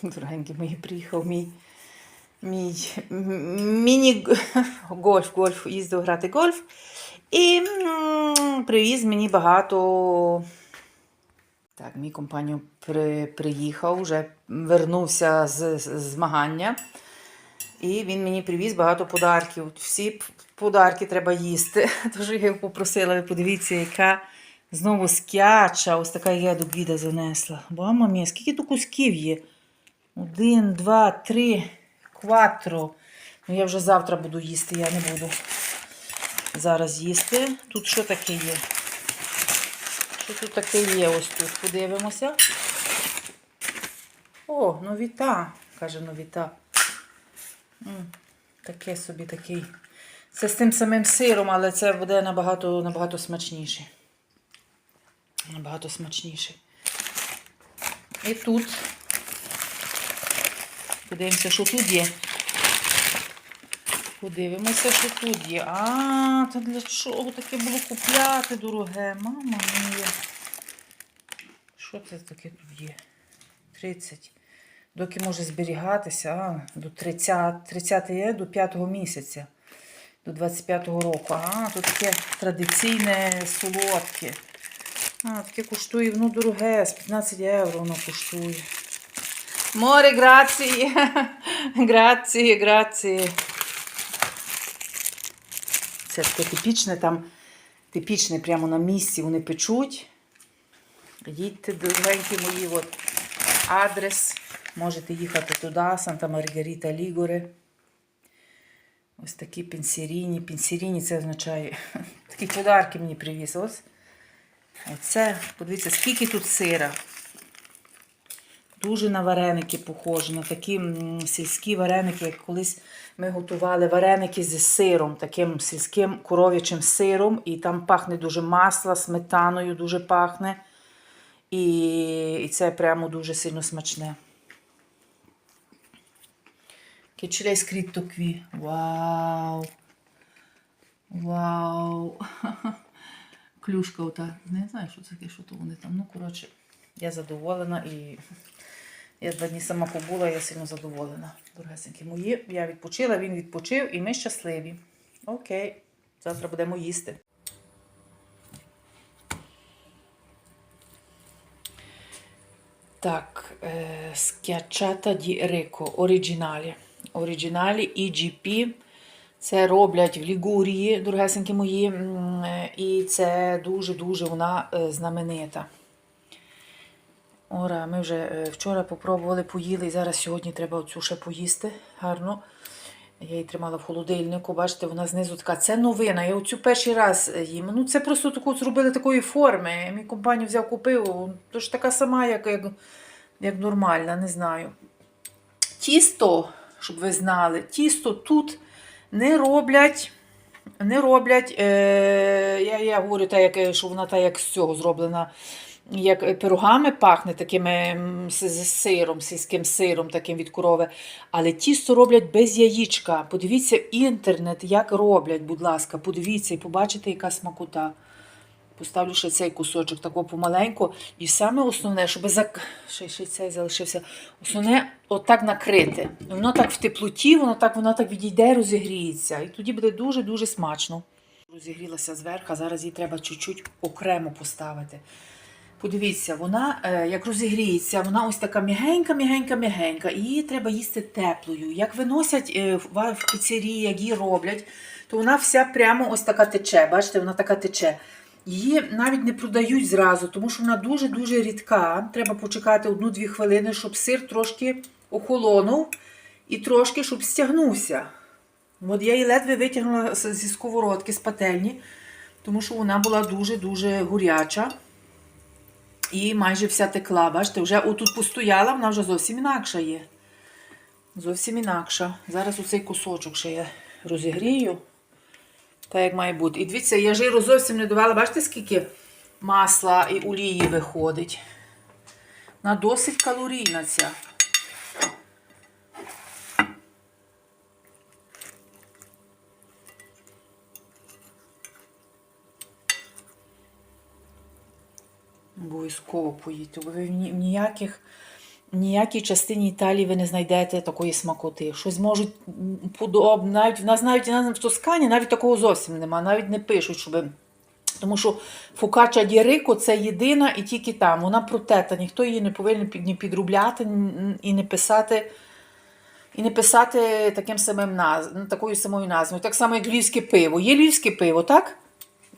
Дорогенькі мої, приїхав мій, мій міні-гольф, гольф, їздив грати гольф. І привіз мені багато. Так, мій компаньон при, приїхав, вже вернувся з, з змагання. І він мені привіз багато подарків. Всі подарки треба їсти. Тож я його попросила, ви подивіться, яка знову скяча. Ось така я до обіда занесла. Мама мія, скільки тут кусків є? Один, два, три, кватро. Ну, я вже завтра буду їсти, я не буду зараз їсти. Тут що таке є? Що тут таке є? Ось тут. Подивимося. О, новіта, каже новіта. Таке собі такий. Це з тим самим сиром, але це буде набагато, набагато смачніше. Набагато смачніше. І тут. Подивимося, що тут є. Подивимося, що тут є. А, та для чого таке було купляти, дороге? Мама мія. Що це таке тут є? 30. Доки може зберігатися, а, до 30, 30 є до 5 місяця, до 25-го року. А, тут таке традиційне солодке. А, таке коштує, ну, дороге, з 15 євро воно коштує. Море, грації. грації, грації. Це таке типічне там, типічне прямо на місці вони печуть. Їдьте, дорогенькі мої, от адрес. Можете їхати туди, Санта Маргарита Лігоре. Ось такі пенсіріні. Пенсіріні це означає такі подарки мені привіз. Ось. Оце, подивіться, скільки тут сира. Дуже на вареники похожі, на такі сільські вареники, як колись ми готували вареники зі сиром, таким сільським коров'ячим сиром, і там пахне дуже масло, сметаною дуже пахне. І, і це прямо дуже сильно смачне. Che ce l'hai? Вау! Вау! Клюшка ота. Не знаю, що це таке, що то вони там. Ну, коротше, я задоволена і я два дні сама побула, я сильно задоволена. Дорогесенькі мої. Я відпочила, він відпочив і ми щасливі. Окей, завтра будемо їсти. Так, е, schiacciata di Rico, оригіналі. Оригіналі EGP. Це роблять в Лігурії, дорогесенькі мої. І це дуже-дуже вона е, знаменита. Ора, ми вже е, вчора попробували, поїли, і зараз сьогодні треба оцю ще поїсти гарно. Я її тримала в холодильнику, бачите, вона знизу така. Це новина. Я оцю перший раз е, їм. Ну, це просто таку зробили такої форми. Мій компаній взяв, купив. Тож така сама, як, як, як нормальна, не знаю. Тісто, щоб ви знали, тісто тут не роблять. Не роблять, е, я, я говорю, так, як, е, що вона та як з цього зроблена, як е, пирогами пахне такими з, сиром, сільським сиром, таким від корови. Але тісто роблять без яєчка. Подивіться інтернет, як роблять, будь ласка, подивіться і побачите, яка смакота. Поставлю ще цей кусочок тако помаленьку. І саме основне, щоб зак... ще, ще цей залишився. Основне отак накрити. Воно так в теплоті, воно так, воно так відійде, розігріється. І тоді буде дуже-дуже смачно. Розігрілася зверху, зараз її треба чуть-чуть окремо поставити. Подивіться, вона е, як розігріється, вона ось така м'ягенька, м'ягенька. І її треба їсти теплою. Як виносять е, в піцерії, як її роблять, то вона вся прямо ось така тече. Бачите, вона така тече. Її навіть не продають зразу, тому що вона дуже-дуже рідка. Треба почекати одну-дві хвилини, щоб сир трошки охолонув і трошки, щоб стягнувся. От я її ледве витягнула зі сковородки, з пательні, тому що вона була дуже-дуже горяча. І майже вся текла. Бачите, вже отут постояла, вона вже зовсім інакша є. Зовсім інакша. Зараз оцей кусочок ще я розігрію. Так, як має бути. І дивіться, я жиру зовсім не давала. Бачите, скільки масла і олії виходить. Вона досить калорійна ця. Обов'язково поїдьте, ви в ні- в ніяких ніякій частині Італії ви не знайдете такої смакоти. Щось можуть подобне. Навіть в нас навіть в Тоскані навіть такого зовсім нема. Навіть не пишуть, щоб. Тому що фукача ді Рико це єдина і тільки там. Вона протета, ніхто її не повинен ні підробляти і не писати. І не писати таким самим наз... такою самою назвою. Так само, як львівське пиво. Є львівське пиво, так?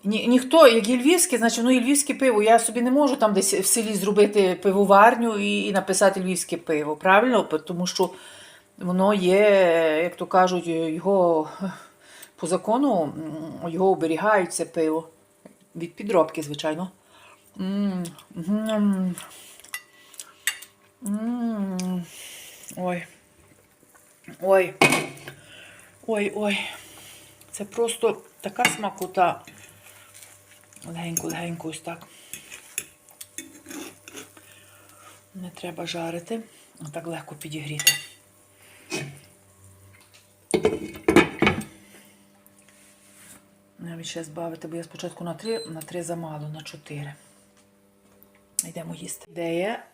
Ні, ніхто, як є львівське, значить воно і львівське пиво. Я собі не можу там десь в селі зробити пивоварню і, і написати львівське пиво. Правильно? Тому що воно є, як то кажуть, його по закону його оберігають це пиво. Від підробки, звичайно. Ой. Ой. Ой, ой. Це просто така смакота. Легенько, легенько ось так. Не треба жарити, а так легко підігріти. Навіть ще збавити, бо я спочатку на три, на три замало, на чотири. Йдемо їсти. Ідея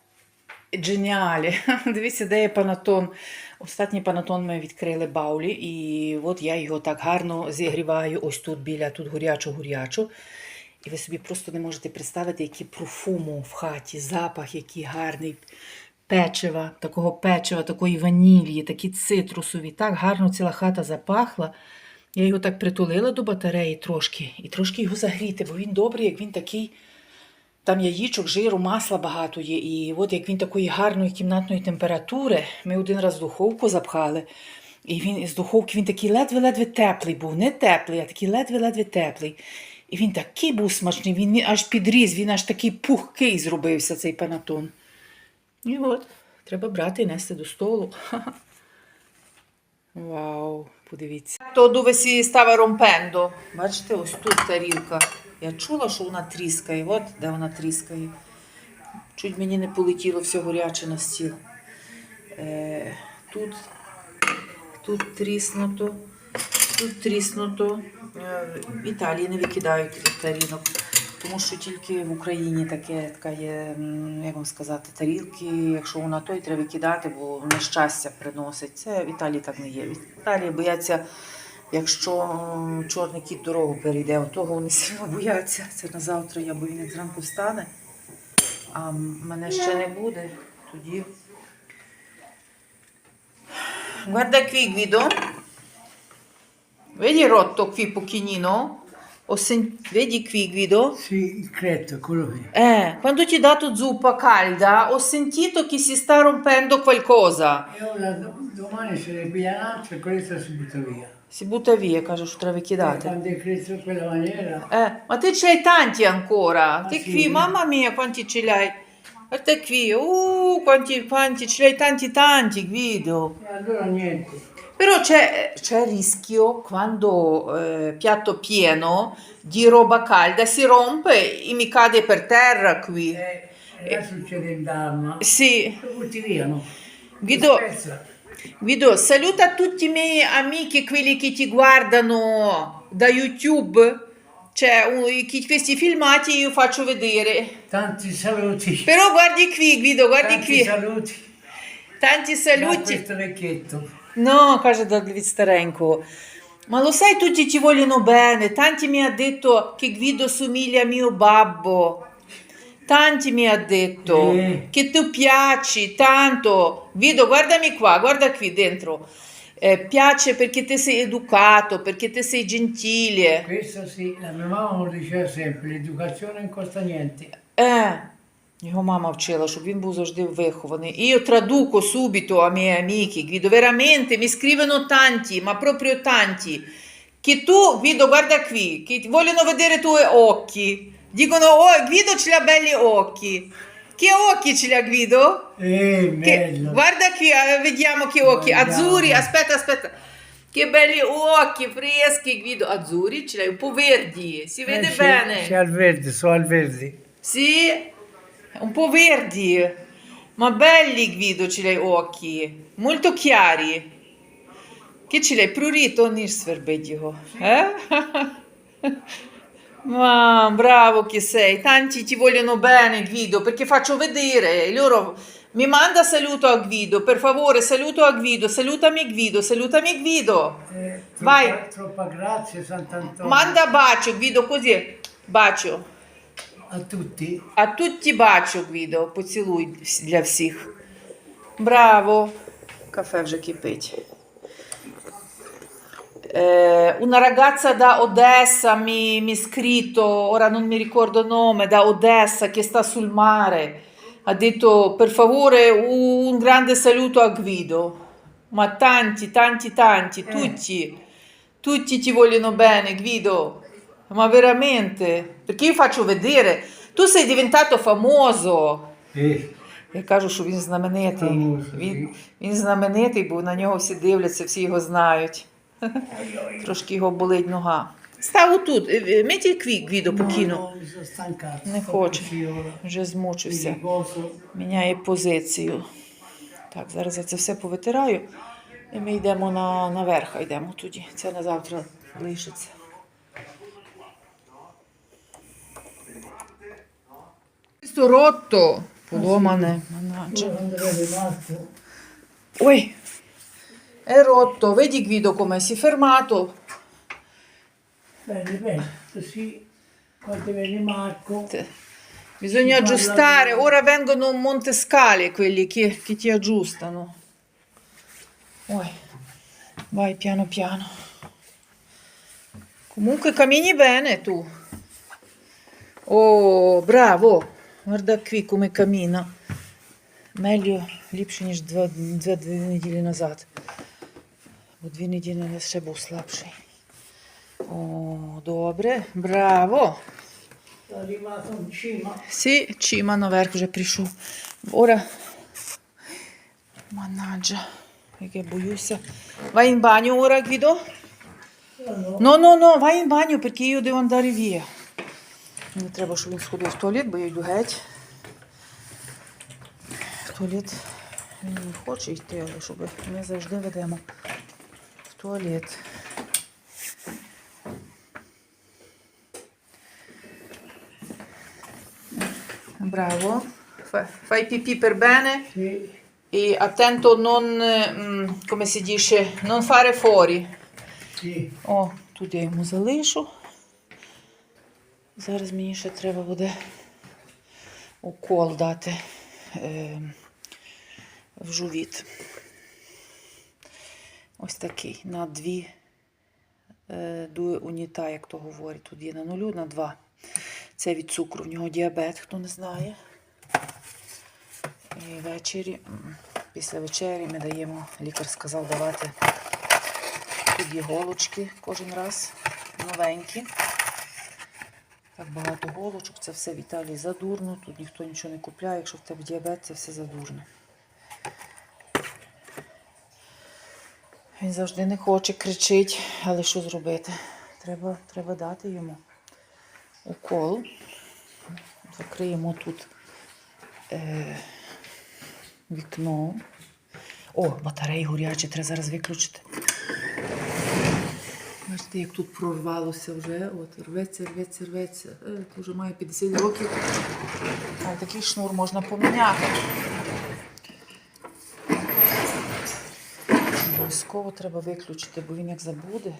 Дженіалі. Дивіться, де є панатон. Останній панатон ми відкрили баулі, і от я його так гарно зігріваю ось тут біля тут горячо-горячо. І ви собі просто не можете представити, які профуму в хаті, запах, який гарний печива, такого печива, такої ванілії, такі цитрусові. Так гарно ціла хата запахла. Я його так притулила до батареї трошки і трошки його загріти, бо він добрий, як він такий. Там яєчок, жиру, масла багато є. І от як він такої гарної кімнатної температури, ми один раз духовку запхали. І він з духовки він такий ледве-ледве теплий був. Не теплий, а такий ледве-ледве теплий. І він такий був смачний, він аж підріз, він аж такий пухкий зробився, цей панатон. І от, треба брати і нести до столу. Вау, подивіться. То dove si stava rompendo. Бачите, ось тут тарілка. Я чула, що вона тріскає. От де вона тріскає. Чуть мені не полетіло все горяче на стіл. Е, тут, тут тріснуто, тут тріснуто. Е, в Італії не викидають тарілок. Тому що тільки в Україні таке, така є, як вам сказати, тарілки. Якщо вона той, треба викидати, бо нещастя приносить. Це в Італії так не є. В Італії бояться, якщо чорний кіт дорогу перейде, того вони сильно бояться. Це на завтра я бо він зранку встане, а мене ще не буде. Тоді. Guarda qui Guido. Vedi rotto qui pochino? Ho sen- Vedi qui Guido? Sì, il cretto, quello lì. Eh, quando ti ho dato zuppa calda, ho sentito che si sta rompendo qualcosa. E ora do- domani se ne piglia un'altra e questa si butta via. Si butta via, caro, ci treba E chiedate. Quando è cresciuto in quella maniera, Eh, ma te ce l'hai tanti ancora. Ah, Te sì? qui, mamma mia, quanti ce l'hai? Guarda qui, uh, quanti, quanti, ce l'hai tanti tanti, Guido. e allora niente. Però c'è, c'è il rischio quando eh, piatto pieno di roba calda si rompe e mi cade per terra qui. E, e là succede il dramma. Sì, Lo butti via, no? Guido. Guido, saluta tutti i miei amici, quelli che ti guardano da YouTube. Cioè, un- chi- questi filmati io faccio vedere. Tanti saluti. Però guardi qui, Guido, guardi Tanti qui. saluti. Tanti Da saluti. questo vecchietto. No, каже Давид Старенько. Ma lo sai, tutti ti vogliono bene. Tanti mi ha detto che Guido somiglia a mio babbo. Tanti mi ha detto Eh. che tu piaci tanto. Guido, guardami qua, guarda qui dentro. Eh, piace perché te sei educato, perché te sei gentile. Questo sì, la mia mamma lo diceva sempre, l'educazione non costa niente. Е, Його мама вчила, щоб він був завжди вихований. Io traduco subito a miei amici, Guido, veramente mi scrivono tanti, ma proprio tanti, che tu, Guido, guarda qui, che vogliono vedere i tuoi occhi. Dicono, oh, Guido ce l'ha belli occhi. Che occhi ce l'ha Guido? Eh, Che- guarda qui, eh, vediamo che occhi. Azzurri, aspetta, aspetta. Che belli occhi, freschi, Guido. Azzurri ce l'hai un po' verdi, si vede Eh, bene. Sì, al verde, so al verde. Sì, un po' verdi, ma belli Guido ce l'hai occhi, molto chiari. Che ce l'hai? Prurito ніж свербить його. Eh? Ma bravo che sei, tanti ti vogliono bene Guido perché faccio vedere, loro Mi manda saluto a Guido, per favore, saluto a Guido, salutami Guido, salutami Guido. Eh, Vai. troppa, troppa grazia Sant'Antonio. Manda bacio, Guido, così. Bacio. a tutti. А tutti bacio, Guido, поцілуй вс- для всіх. Браво! Кафе вже кипить. Eh, una ragazza da Odessa mi, mi ha scritto, ora non mi ricordo il nome, da Odessa che sta sul mare. Ha detto per favore un grande saluto a Guido. Ma tanti, tanti, tanti, tutti, tutti ti vogliono bene, Guido. Ma veramente? Perché io faccio vedere, tu sei diventato famoso. Eh, Я кажу, що він знаменитий. Famoso, Він, він знаменитий, бо на нього всі дивляться, всі його знають. Трошки його болить нога. Став отут, е, metti qui, no, покину. no, sono stancato. Не sto хоче. così ora. Вже змучився. Riposo. Міняє позицію. Так, зараз я це все повитираю. І ми йдемо на, наверх, йдемо тоді. Це на завтра лишиться. Questo rotto. Polomane, mannaggia. Ui, è rotto. Vedi Guido come si è fermato. Bene, bene, così quando viene Marco. Bisogna aggiustare, ora vengono montescale quelli che, che ti aggiustano. Vai. Vai piano piano. Comunque cammini bene tu. Oh, bravo. Guarda qui come cammina. Meglio, ліпше, ніж два, два, дві неділі назад. Бо дві неділі назад ще був слабший. О, добре, браво. Sì, cima наверх вже прийшов. Ora. Mannaggia, як я боюся. Vai in bagno ora, Guido? No, no, no, vai in bagno perché io devo andare via. Мені треба, щоб він сходив в туалет, бо я йду геть. В туалет він не хоче йти, але щоб ми завжди ведемо в туалет. Браво. Fa- Fai pipì per bene e attento non, come si dice, non fare fuori. О, тут я йому залишу. Зараз мені ще треба буде укол дати е, в живіт. Ось такий на дві е, дує уніта, як то говорять. Тут є на нулю, на два. Це від цукру. В нього діабет, хто не знає. І ввечері, після вечері ми даємо, лікар сказав давати Тут є голочки кожен раз новенькі. Так багато голочок, це все в Італії задурно. Тут ніхто нічого не купляє. Якщо в тебе діабет, це все задурно. Він завжди не хоче, кричить, але що зробити? Треба, треба дати йому укол. Закриємо тут е, вікно. О, батареї горячі, треба зараз виключити. Бачите, як тут прорвалося вже. От, рветься, рветься, рветься. Е, то вже має 50 років. А такий шнур можна поміняти. Обов'язково треба виключити, бо він як забуде.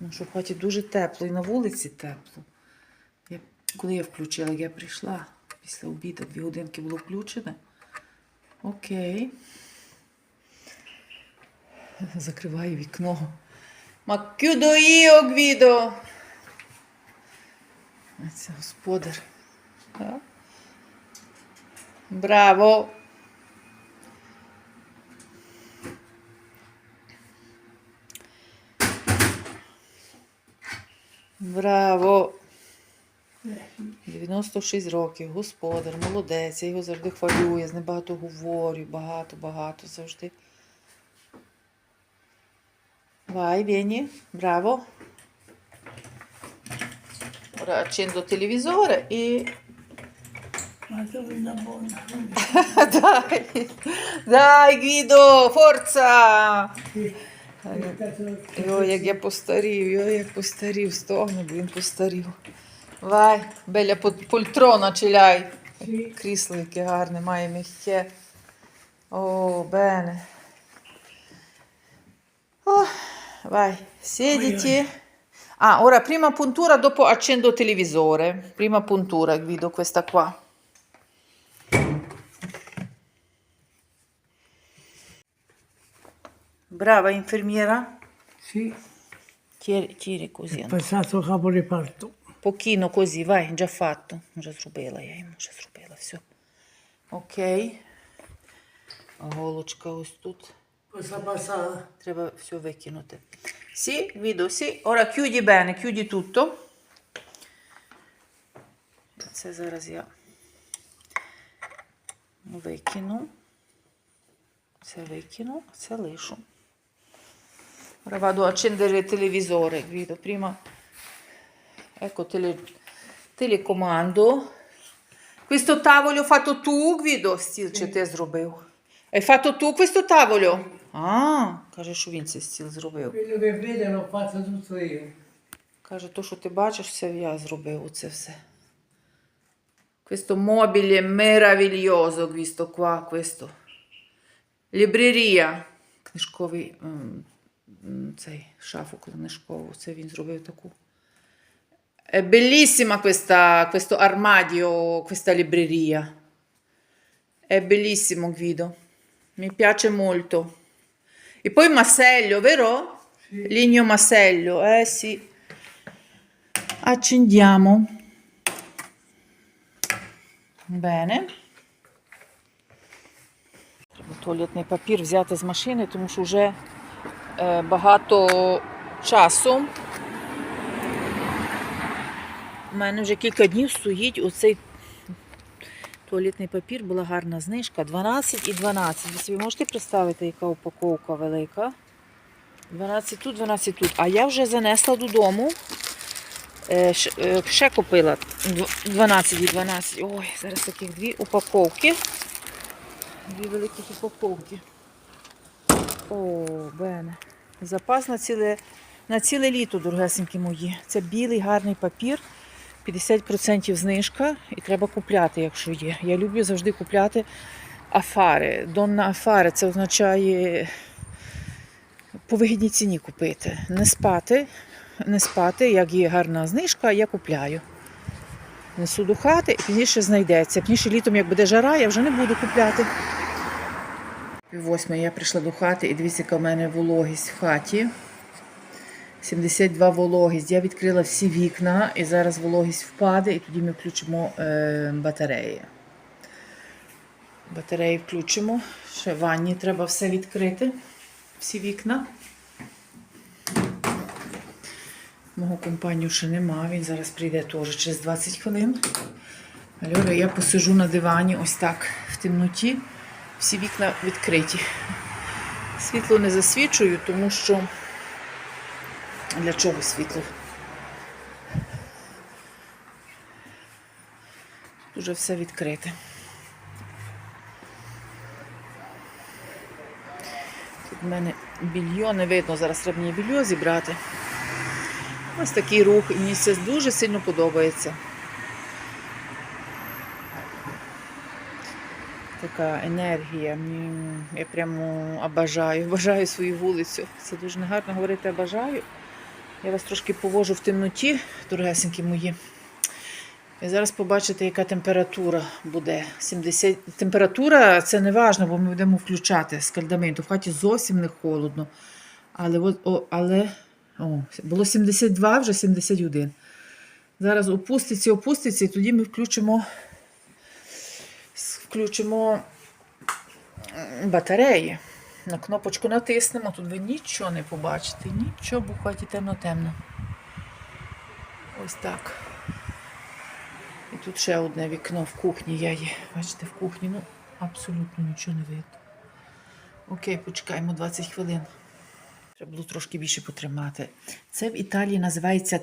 Ну, що в хаті дуже тепло і на вулиці тепло. Я, коли я включила, я прийшла після обіду, дві годинки було включене. Окей. Закриваю вікно. Io, Guido. Це господар. Так. Браво. Браво. 96 років, господар, молодець, я його завжди хвалюю, я з ним багато говорю, багато, багато завжди. Vai, vieni, bravo. Ora accendo il televisore e... Ma dove la buona? dai, dai Guido, forza! Sì. Йо, як я постарів, йо, як постарів, стогну, бо він постарів. Vai, bella pol- poltrona ce l'hai. Sì. Крісло, яке гарне, має м'яке. О, бене. vai, siediti. Ah, ora prima puntura, dopo accendo il televisore. Prima puntura, Guido, questa qua. Brava infermiera. Sì, Tiri, tiri così. è passato capo reparto. Pochino così, vai, già fatto. Вже зробила я йому, вже зробила, все. Окей. Голочка ось тут. Cosa passata? Треба все викинути. Sì, Guido, sì. Ora chiudi bene, chiudi tutto. Це зараз я викину. Це викину, це лишу. Ora vado a accendere il televisore, Guido. Prima, ecco, tele, telecomando. Questo tavolo ho fatto tu, Guido? Стіл чи ти зробив? Hai fatto tu questo tavolo? А, каже, що він цей стіл зробив. Quello che vede l'ho fatto tutto io. Каже, то, що ти бачиш, це я зробив оце все. Questo mobile meraviglioso, visto qua, questo. Libreria. Книжковий ем, м, цей шафу книжкову, це він зробив таку. È bellissima questa, questo armadio, questa libreria. È bellissimo, Guido. Mi piace molto. E poi massello, vero? Sì. Ligno massello, eh sì. Accendiamo. Bene. Треба туалетний папір взяти з машини, тому що вже е, багато часу. У мене вже кілька днів стоїть оцей туалетний папір, була гарна знижка. 12 і 12. Ви собі можете представити, яка упаковка велика? 12 тут, 12 тут. А я вже занесла додому. Е, е, Ще купила 12 і 12. Ой, зараз таких дві упаковки. Дві великих упаковки. О, бене. Запас на ціле, на ціле літо, дорогесенькі мої. Це білий гарний папір. 50% знижка і треба купляти, якщо є. Я люблю завжди купляти афари. Донна афари це означає по вигідній ціні купити. Не спати, не спати, як є гарна знижка, я купляю. Несу до хати і пізніше знайдеться. Пізніше літом, як буде жара, я вже не буду купляти. Восьме я прийшла до хати і дивіться, яка в мене вологість в хаті. 72 вологість. Я відкрила всі вікна і зараз вологість впаде, і тоді ми включимо е, батареї. Батареї включимо. Ще ванні треба все відкрити. Всі вікна. Мого компанію ще нема, він зараз прийде теж через 20 хвилин. Альора, я посижу на дивані ось так в темноті. Всі вікна відкриті. Світло не засвічую, тому що для чого світло? Тут вже все відкрите. Тут в мене більйо не видно, зараз треба мені більйо зібрати. Ось такий рух, і мені це дуже сильно подобається. Така енергія. Я прямо обажаю, бажаю свою вулицю. Це дуже негарно говорити обажаю. Я вас трошки повожу в темноті, дорогесенькі мої. І зараз побачите, яка температура буде. 70... Температура це не важливо, бо ми будемо включати скальдаменту. В хаті зовсім не холодно. Але, от, о, але о, було 72, вже 71. Зараз опуститься, опуститься, і тоді ми включимо, включимо батареї. На кнопочку натиснемо, тут ви нічого не побачите, нічого, бо в хаті темно-темно. Ось так. І тут ще одне вікно в кухні я є. Бачите, в кухні, ну, абсолютно нічого не видно. Окей, почекаємо 20 хвилин. Треба було трошки більше потримати. Це в Італії називається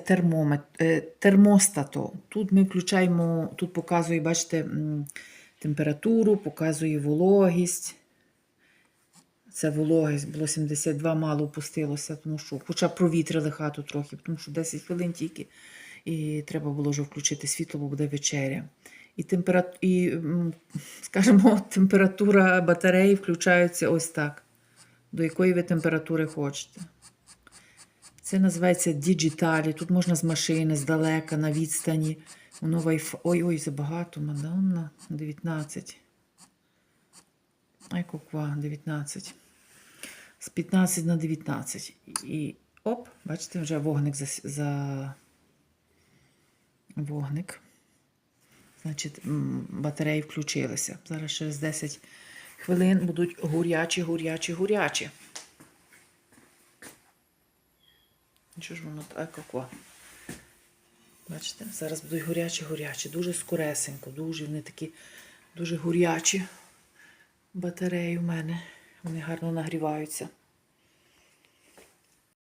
е, термостато. Тут ми включаємо, тут показує, бачите, температуру, показує вологість. Це вологість, було 72, мало опустилося, тому що, хоча провітрили хату трохи, тому що 10 хвилин тільки, і треба було вже включити світло, бо буде вечеря. І, температ... і скажімо, температура батареї включається ось так, до якої ви температури хочете. Це називається діджиталі. Тут можна з машини, здалека, на відстані. Воно вайф... Ой-ой, забагато, Мадонна. 19. Ай, куква, 19. З 15 на 19. І оп, бачите, вже вогник за... за... Вогник. Значить, батареї включилися. Зараз через 10 хвилин будуть гурячі, гурячі, гурячі. Що ж воно так како? Бачите, зараз будуть гурячі, гурячі, дуже скоресенько, дуже вони такі дуже гурячі батареї в мене. Вони гарно нагріваються.